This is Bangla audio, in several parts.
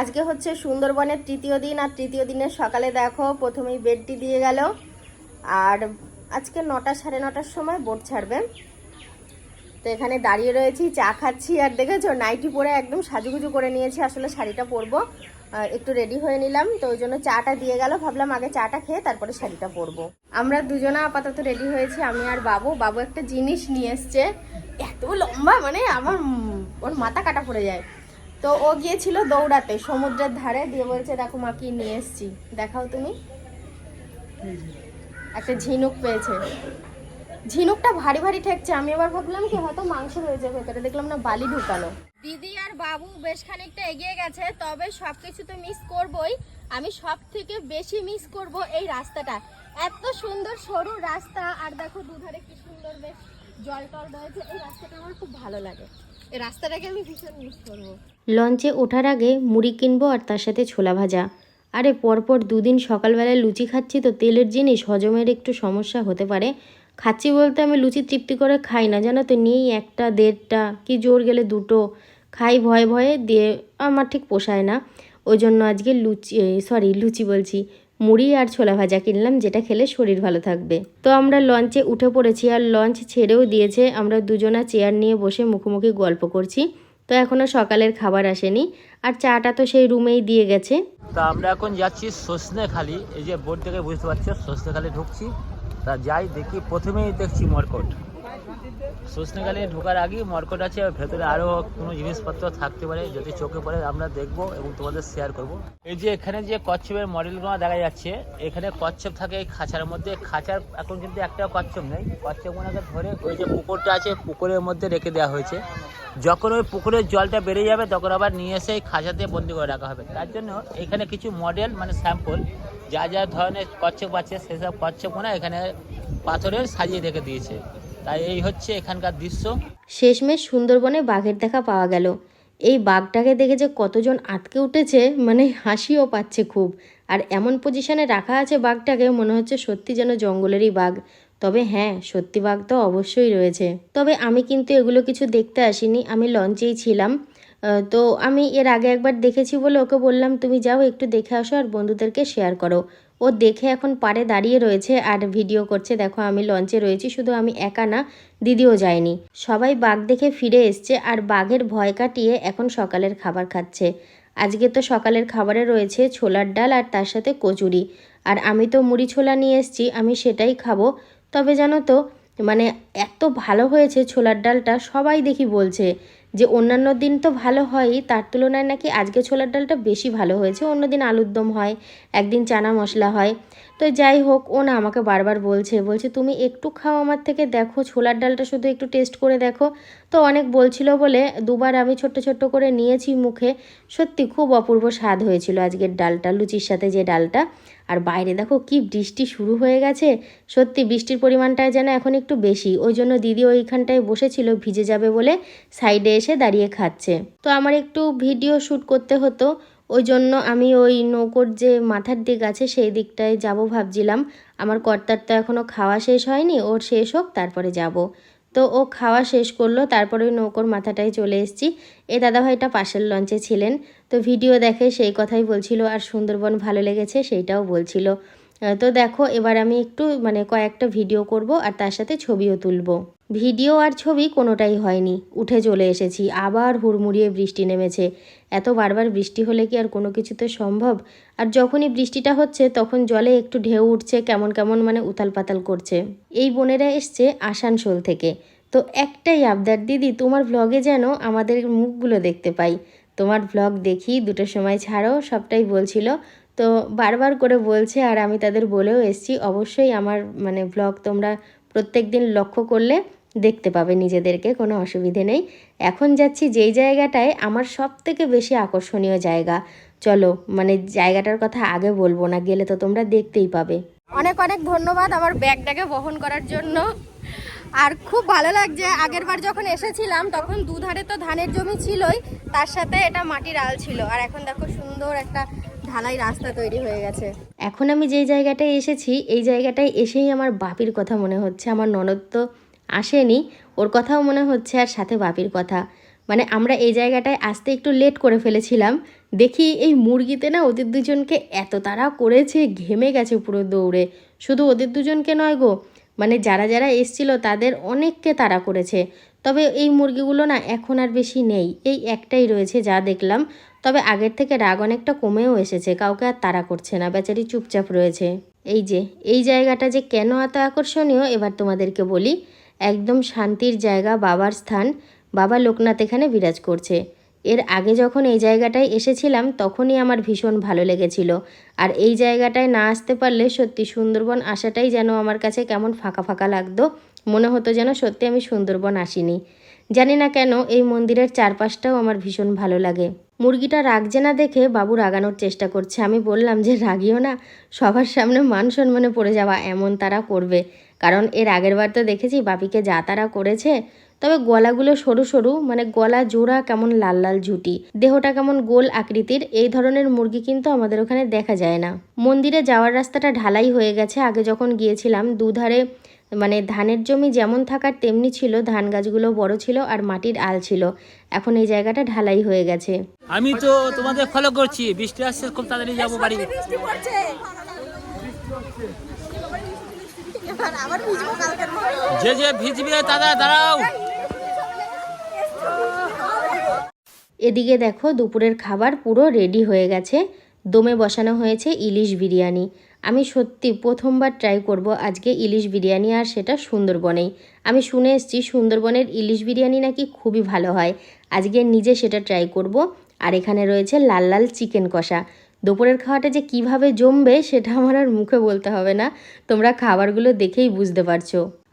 আজকে হচ্ছে সুন্দরবনের তৃতীয় দিন, আর তৃতীয় দিনের সকালে দেখো প্রথমেই বেডটি দিয়ে গেল। আর আজকে নটা সাড়ে নটার সময় বোট ছাড়বে। তো এখানে দাঁড়িয়ে রয়েছি, চা খাচ্ছি, আর দেখেছ, নাইটি পরে একদম সাজুগুজু করে নিয়েছি, আসলে শাড়িটা পরবো। একটু রেডি হয়ে নিলাম, তো ওই জন্য চাটা দিয়ে গেল, ভাবলাম আগে চাটা খেয়ে তারপরে শাড়িটা পরবো। আমরা দুজনা আপাতত রেডি হয়েছি, আমি আর বাবু। বাবু একটা জিনিস নিয়ে এসছে, এত লম্বা মানে আমার, ওর মাথা কাটা পড়ে যায়। তো ও গিয়েছিল দৌড়াতে, সমুদ্রের ধারে, দিয়ে বলছে, দেখো মা, কি নিয়ে এসছি, দেখাও তুমি। একটা ঝিনুক পেয়েছে। ঝিনুকটা ভারী ভারী ঠেকছে, আমি আবার ভাবলাম কি হয়তো মাংস রয়েছে ভেতরে দেখলাম না বালি ঢুকানো দিদি আর বাবু বেশ খানিকটা এগিয়ে গেছে, তবে সবকিছু তো মিস করবই। আমি সব থেকে বেশি মিস করব এই রাস্তাটা। এত সুন্দর সরু রাস্তা, আর দেখো দুধারে কি সুন্দর বেশ জল টল রয়েছে, এই রাস্তাটা আমার খুব ভালো লাগে। এই রাস্তাটাকে আমি ভীষণ মিস করব। লঞ্চে ওঠার আগে মুড়ি কিনবো আর তার সাথে ছোলা ভাজা। আরে পরপর দুদিন সকালবেলায় লুচি খাচ্ছি তো তেলের জিনিস, হজমের একটু সমস্যা হতে পারে। খাচ্ছি বলতে আমি লুচি তৃপ্তি করে খাই না, জানো তো নেই একটা, দেড়টা, কি জোর গেলে দুটো। খাই ভয়ে ভয়ে দিয়ে আমার ঠিক পোষায় না। ওই জন্য আজকে লুচি সরি লুচি বলছি। মুড়ি আর ছোলা ভাজা কিনলাম, যেটা খেলে শরীর ভালো থাকবে। তো আমরা লঞ্চে উঠে পড়েছি আর লঞ্চ ছেড়েও দিয়েছে। আমরা দুজনা চেয়ার নিয়ে বসে মুখোমুখি গল্প করছি। তো এখনও সকালের খাবার আসেনি। আর চাটা তো সেই রুমেই দিয়ে গেছে। তা আমরা এখন যাচ্ছি সজনেখালি এই যে বোর্ড থেকে বুঝতে পারছ সজনেখালি ঢুকছি। তা যাই দেখি, প্রথমেই দেখছি মর্কট। সজনেখালি ঢোকার আগেই মর্কট আছে, আর ভেতরে আরও কোনো জিনিসপত্র থাকতে পারে, যদি চোখে পড়ে আমরা দেখব এবং তোমাদের শেয়ার করব। এই যে এখানে যে কচ্ছপের মডেলগুলো দেখা যাচ্ছে, এখানে কচ্ছপ থাকে এই খাঁচার মধ্যে। খাঁচার এখন কিন্তু একটাও কচ্ছপ নেই। কচ্ছপগুলোকে ধরে ওই যে পুকুরটা আছে, পুকুরের মধ্যে রেখে দেওয়া হয়েছে। যখন ওই পুকুরের জলটা বেড়ে যাবে, তখন আবার নিয়ে এসে খাঁচাতে বন্দি করে রাখা হবে। তার জন্য এখানে কিছু মডেল মানে স্যাম্পল যা যা ধরনের কচ্ছপ আছে, সেসব কচ্ছপ কচ্ছপগুলো এখানে পাথরের সাজিয়ে রেখে দিয়েছে। তাই এই হচ্ছে এখানকার দৃশ্য। শেষমেশ সুন্দরবনে বাঘের দেখা পাওয়া গেল। এই বাঘটাকে দেখে যে কতজন আটকে উঠেছে মানে হাসিও পাচ্ছে খুব। আর এমন পজিশনে রাখা আছে বাঘটাকে, মনে হচ্ছে সত্যি যেন জঙ্গলেরই বাঘ। তবে হ্যাঁ সত্যি বাঘ তো অবশ্যই রয়েছে। তবে আমি কিন্তু এগুলো কিছু দেখতে আসিনি, আমি লঞ্চেই ছিলাম। তো আমি এর আগে একবার দেখেছি বলে ওকে বললাম, তুমি যাও, একটু দেখে আসো আর বন্ধুদেরকে শেয়ার করো। ও দেখে এখন পাড়ে দাঁড়িয়ে রয়েছে আর ভিডিও করছে। দেখো, আমি লঞ্চে রয়েছি, শুধু আমি একা না, দিদিও যায়নি। সবাই বাঘ দেখে ফিরে এসছে আর বাঘের ভয় কাটিয়ে এখন সকালের খাবার খাচ্ছে। আজকে তো সকালের খাবারে রয়েছে ছোলার ডাল আর তার সাথে কচুরি। আর আমি তো মুড়ি ছোলা নিয়ে এসেছি, আমি সেটাই খাব। তবে জানো তো মানে এত ভালো হয়েছে ছোলার ডালটা, সবাই দেখি বলছে। যে অন্যান্য দিন তো ভালো হয়ই, তার তুলনায় নাকি আজকে ছোলার ডালটা বেশি ভালো হয়েছে। অন্য দিন আলুর দম হয়, একদিন চানা মশলা হয়। তো যাই হোক, ও না আমাকে বারবার বলছে বলছে, তুমি একটু খাও আমার থেকে, দেখো ছোলার ডালটা শুধু একটু টেস্ট করে দেখো। তো অনেক বলছিল বলে দুবার আমি ছোট্ট ছোট্ট করে নিয়েছি মুখে। সত্যি খুব অপূর্ব স্বাদ হয়েছিল আজকের ডালটা, লুচির সাথে যে ডালটা। আর বাইরে দেখো কি বৃষ্টি শুরু হয়ে গেছে। সত্যি বৃষ্টির পরিমাণটা যেন এখন একটু বেশি। ওই জন্য দিদি ওইখানটায় বসেছিল, ভিজে যাবে বলে সাইডে এসে দাঁড়িয়ে খাচ্ছে। তো আমার একটু ভিডিও শ্যুট করতে হতো, ওই জন্য আমি ওই নৌকোর যে মাথার দিক আছে সেই দিকটায় যাব ভাবছিলাম। আমার কর্তার তো এখনও খাওয়া শেষ হয়নি, ওর শেষ হোক, তারপরে যাব। তো ও খাওয়া শেষ করল, তারপরে ওই নৌকোর মাথাটায় চলে এসেছি। এ দাদাভাইটা পাশের লঞ্চে ছিলেন, তো ভিডিও দেখে সেই কথাই বলছিল, আর সুন্দরবন ভালো লেগেছে সেইটাও বলছিল। তো দেখো, এবার আমি একটু মানে কয়েকটা ভিডিও করব, আর তার সাথে ছবিও তুলবো। ভিডিও আর ছবি কোনোটাই হয়নি। উঠে চলে এসেছি, আবার হুড়মুড়িয়ে বৃষ্টি নেমেছে। এত বারবার বৃষ্টি হলে কি আর কোনো কিছুতে সম্ভব? আর যখনই বৃষ্টিটা হচ্ছে, তখন জলে একটু ঢেউ উঠছে, কেমন কেমন মানে উথাল পাতাল করছে। এই বোনেরা এসছে আসানসোল থেকে। তো একটাই আবদার, দিদি, তোমার ভ্লগে যেন আমাদের মুখগুলো দেখতে পাই। তোমার ভ্লগ দেখি, দুটো সময় ছাড়ো, সবটাই বলছিল। তো বারবার করে বলছে আর আমি তাদের বলেও এসছি, অবশ্যই আমার মানে ভ্লগ তোমরা প্রত্যেক দিন লক্ষ্য করলে দেখতে পাবে নিজেদেরকে কোনো অসুবিধে নেই। এখন যাচ্ছি যেই জায়গাটায় আমার সব থেকে বেশি আকর্ষণীয় জায়গা। চলো মানে জায়গাটার কথা আগে বলব না গেলে তো তোমরা দেখতেই পাবে। অনেক অনেক ধন্যবাদ আমার ব্যাগটাকে বহন করার জন্য। আর খুব ভালো লাগছে আগের বার যখন এসেছিলাম তখন দুধারে তো ধানের জমি ছিলই তার সাথে এটা মাটির আল ছিল। আর এখন দেখো সুন্দর একটা ঢালাই রাস্তা তৈরি হয়ে গেছে। এখন আমি যেই জায়গাটায় এসেছি এই জায়গাটায় এসেই আমার বাপির কথা মনে হচ্ছে। আমার ননদ তো আসেনি। ওর কথাও মনে হচ্ছে আর সাথে বাপির কথা। মানে আমরা এই জায়গাটায় আসতে একটু লেট করে ফেলেছিলাম। দেখি এই মুরগিতে না ওদের দুজনকে এত তাড়া করেছে, ঘেমে গেছে পুরো দৌড়ে। শুধু ওদের দুজনকে নয় গো মানে যারা যারা এসছিল তাদের অনেককে তাড়া করেছে। তবে এই মুরগিগুলো না এখন আর বেশি নেই। এই একটাই রয়েছে যা দেখলাম। তবে আগের থেকে রাগ অনেকটা কমেও এসেছে, কাউকে আর তাড়া করছে না, বেচারি চুপচাপ রয়েছে। এই যে, এই জায়গাটা যে কেন এত আকর্ষণীয়, এবার তোমাদেরকে বলি। একদম শান্তির জায়গা, বাবার স্থান। বাবা লোকনাথ এখানে বিরাজ করছে। এর আগে যখন এই জায়গাটায় এসেছিলাম, তখনই আমার ভীষণ ভালো লেগেছিল। আর এই জায়গাটায় না আসতে পারলে সত্যি সুন্দরবন আসাটাই যেন আমার কাছে কেমন ফাঁকা ফাঁকা লাগতো। মনে হতো যেন সত্যি আমি সুন্দরবন আসিনি। জানি না কেন এই মন্দিরের চারপাশটাও আমার ভীষণ ভালো লাগে। মুরগিটা রাগছে না দেখে বাবু রাগানোর চেষ্টা করছে। আমি বললাম যে, রাগিও না। সবার সামনে মান সম্মানে পড়ে যাওয়া, এমন তারা করবে। কারণ এর আগের বার তো দেখেছি বাপিকে যা তারা করেছে তবে গলাগুলো সরু সরু মানে গলা জোড়া কেমন লাল লাল ঝুটি। দেহটা কেমন গোল আকৃতির এই ধরনের মুরগি কিন্তু আমাদের ওখানে দেখা যায় না। মন্দিরে যাওয়ার রাস্তাটা ঢালাই হয়ে গেছে আগে যখন গিয়েছিলাম দুধারে মানে ধানের জমি যেমন থাকার তেমনি ছিল ধান গাছগুলো বড় ছিল আর মাটির আল ছিল। এখন এই জায়গাটা ঢালাই হয়ে গেছে। আমি তো তোমাদের ফলো করছি বৃষ্টি আসছে খুব তাড়াতাড়ি যাব বাড়ি বৃষ্টি পড়ছে এবার আবার ভিজবো কালকের মতো যে যে ভিজবে দাদা, দাঁড়াও। এদিকে দেখো, দুপুরের খাবার পুরো রেডি হয়ে গেছে। দমে বসানো হয়েছে ইলিশ বিরিয়ানি। আমি সত্যি প্রথমবার ট্রাই করব আজকে ইলিশ বিরিয়ানি, আর সেটা সুন্দরবনেই। আমি শুনে এসেছি সুন্দরবনের ইলিশ বিরিয়ানি নাকি খুবই ভালো হয়। আজকে নিজে সেটা ট্রাই করব। আর এখানে রয়েছে লাল লাল চিকেন কষা। দুপুরের খাওয়াটা যে কীভাবে জমবে সেটা আমার আর মুখে বলতে হবে না। তোমরা খাবারগুলো দেখেই বুঝতে পারছ।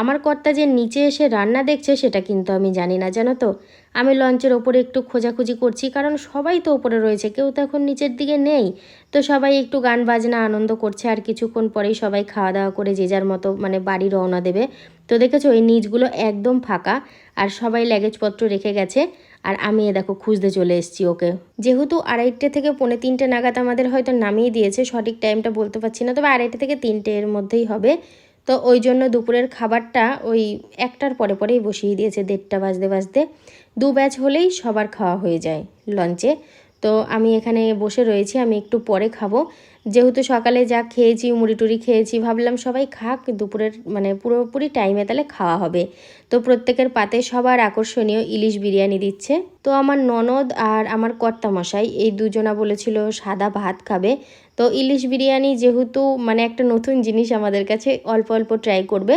আমার কর্তা যে নিচে এসে রান্না দেখছে সেটা কিন্তু আমি জানি না, জানো তো? আমি লঞ্চের ওপরে একটু খোঁজাখুঁজি করছি, কারণ সবাই তো ওপরে রয়েছে, কেউ তো এখন নিচের দিকে নেই। তো সবাই একটু গান বাজনা আনন্দ করছে, আর কিছুক্ষণ পরেই সবাই খাওয়া দাওয়া করে যে যার মতো মানে বাড়ি রওনা দেবে। তো দেখেছ, এই নিচগুলো একদম ফাঁকা, আর সবাই ল্যাগেজপত্র রেখে গেছে। আর আমি এ দেখো খুঁজতে চলে এসেছি ওকে। যেহেতু আড়াইটে থেকে পৌনে তিনটে নাগাদ আমাদের হয়তো নামিয়ে দিয়েছে, সঠিক টাইমটা বলতে পারছি না, তবে আড়াইটে থেকে তিনটে এর মধ্যেই হবে। তো ওই জন্য দুপুরের খাবারটা ওই একটার পরে পরেই বসিয়ে দিয়েছে, দেড়টা বাজতে বাজতে। দু ব্যাচ হলেই সবার খাওয়া হয়ে যায় লঞ্চে তো আমি এখানে বসে রয়েছি, আমি একটু পরে খাব। যেহেতু সকালে যা খেয়েছি, মুড়ি টুড়ি খেয়েছি, ভাবলাম সবাই খাক, দুপুরের মানে পুরোপুরি টাইমে তাহলে খাওয়া হবে। তো প্রত্যেকের পাতে সবার আকর্ষণীয় ইলিশ বিরিয়ানি দিচ্ছে। তো আমার ননদ আর আমার কর্তামশাই, এই দুজনা বলেছিল সাদা ভাত খাবে। তো ইলিশ বিরিয়ানি যেহেতু মানে একটা নতুন জিনিস আমাদের কাছে, অল্প অল্প ট্রাই করবে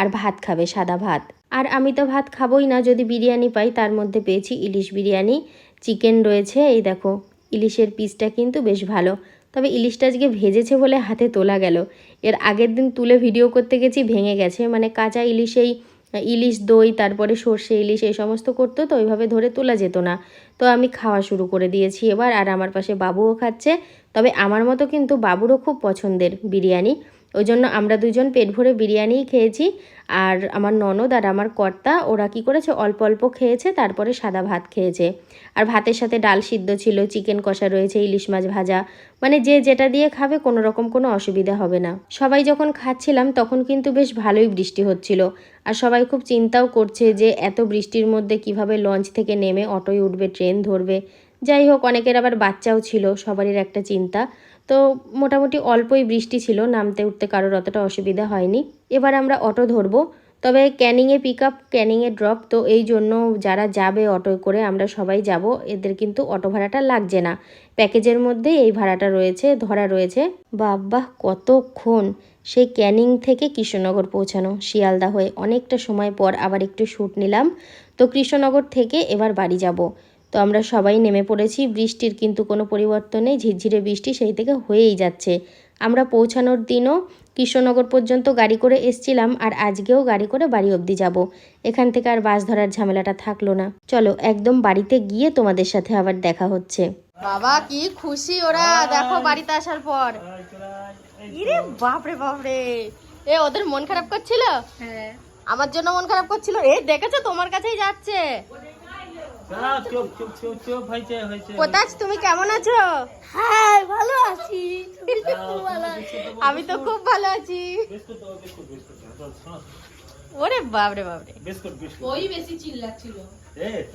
আর ভাত খাবে, সাদা ভাত। আর আমি তো ভাত খাবোই না, যদি বিরিয়ানি পাই, তার মধ্যে পেয়েছি ইলিশ বিরিয়ানি। চিকেন রয়েছে, এই দেখো, ইলিশের পিসটা কিন্তু বেশ ভালো। তবে ইলিশটা আজকে ভেজেছে বলে হাতে তোলা গেল। এর আগের দিন তুলে ভিডিও করতে গেছি, ভেঙে গেছে। মানে কাঁচা ইলিশেই ইলিশ দই, তারপরে সর্ষে ইলিশ, এই সমস্ত করতো তো, ওইভাবে ধরে তোলা যেত না। তো আমি খাওয়া শুরু করে দিয়েছি এবার, আর আমার পাশে বাবুও খাচ্ছে। তবে আমার মতো কিন্তু বাবুরও খুব পছন্দের বিরিয়ানি। ওই জন্য আমরা দুজন পেট ভরে বিরিয়ানিই খেয়েছি আর আমার ননদ আর আমার কর্তা, ওরা কি করেছে, অল্প অল্প খেয়েছে, তারপরে সাদা ভাত খেয়েছে। আর ভাতের সাথে ডাল সিদ্ধ ছিল, চিকেন কষা রয়েছে, ইলিশ মাছ ভাজা মানে যে যেটা দিয়ে খাবে কোনো রকম কোনো অসুবিধা হবে না। সবাই যখন খাচ্ছিলাম তখন কিন্তু বেশ ভালোই বৃষ্টি হচ্ছিল। আর সবাই খুব চিন্তাও করছে যে এত বৃষ্টির মধ্যে কীভাবে লঞ্চ থেকে নেমে অটোয় উঠবে, ট্রেন ধরবে। যাই হোক, অনেকের আবার বাচ্চাও ছিল সবারই একটা চিন্তা। তো মোটামুটি অল্পই বৃষ্টি ছিল, নামতে উঠতে কারোর অতটা অসুবিধা হয়নি। এবার আমরা অটো ধরবো, তবে ক্যানিংয়ে পিক আপ ক্যানিংয়ে ড্রপ তো এই জন্য যারা যাবে অটোয় করে আমরা সবাই যাব। এদের কিন্তু অটো ভাড়াটা লাগছে না। প্যাকেজের মধ্যে এই ভাড়াটা রয়েছে, ধরা রয়েছে। বাবা কতক্ষণ? সেই ক্যানিং থেকে কৃষ্ণনগর পৌঁছানো। শিয়ালদা হয়ে অনেকটা সময় পর আবার একটু শ্যুট নিলাম। তো কৃষ্ণনগর থেকে এবার বাড়ি যাব। তো আমরা সবাই নেমে পড়েছি। বৃষ্টির কিন্তু কোনো পরিবর্তন নেই। ঝিরঝিরে বৃষ্টি সেই থেকে হয়েই যাচ্ছে। আমরা পৌঁছানোর দিনও কৃষ্ণনগর পর্যন্ত গাড়ি করে এসছিলাম আর আজকেও গাড়ি করে বাড়ি অবধি যাব। এখান থেকে আর বাস ধরার ঝামেলাটা থাকল না। চলো একদম বাড়িতে গিয়ে তোমাদের সাথে আবার দেখা হচ্ছে। বাবা কি খুশি ওরা। দেখো বাড়িতে আসার পর। ইরে বাপরে বাপরে। এ ওদের মন খারাপ করছিল? হ্যাঁ। আমার জন্য মন খারাপ করছিল? এই দেখেছ? তোমার কাছেই যাচ্ছে। কোথাচ তুমি কেমন আছো? হ্যাঁ ভালো আছি। তুমি তো খুব ভালো আছো? আমি তো খুব ভালো আছি। বিস্কুট দাও, বিস্কুট বিস্কুট দাও, শোনো, ওরে বিস্কুট বিস্কুট ওই বেশি চিল্লাচ্ছিল।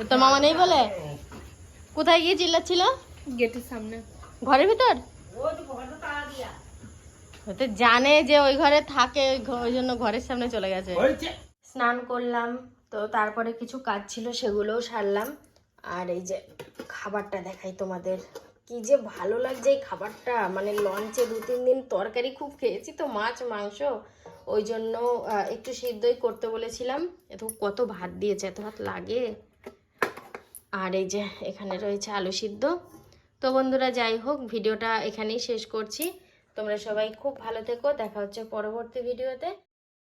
তোর মামা নেই বলে? কোথায় গিয়ে চিল্লাচ্ছিল? গেটের সামনে। ঘরের ভিতর? ও তো জানে যে ওই ঘরে থাকে ওই ওই জন্য ঘরের সামনে চলে গেছে। স্নান করলাম। তো তারপরে কিছু কাজ ছিল, সেগুলোও সারলাম। আর এই যে খাবারটা দেখাই তোমাদের। কি যে ভালো লাগছে এই খাবারটা। মানে লঞ্চে দু তিন দিন তরকারি খুব খেয়েছি তো, মাছ, মাংস। ওই জন্য একটু সিদ্ধই করতে বলেছিলাম। এত, কত ভাত দিয়েছে, এত ভাত লাগে। আর এই যে এখানে রয়েছে আলু সিদ্ধ। তো বন্ধুরা, যাই হোক, ভিডিওটা এখানেই শেষ করছি। তোমরা সবাই খুব ভালো থেকো। দেখা হচ্ছে পরবর্তী ভিডিওতে।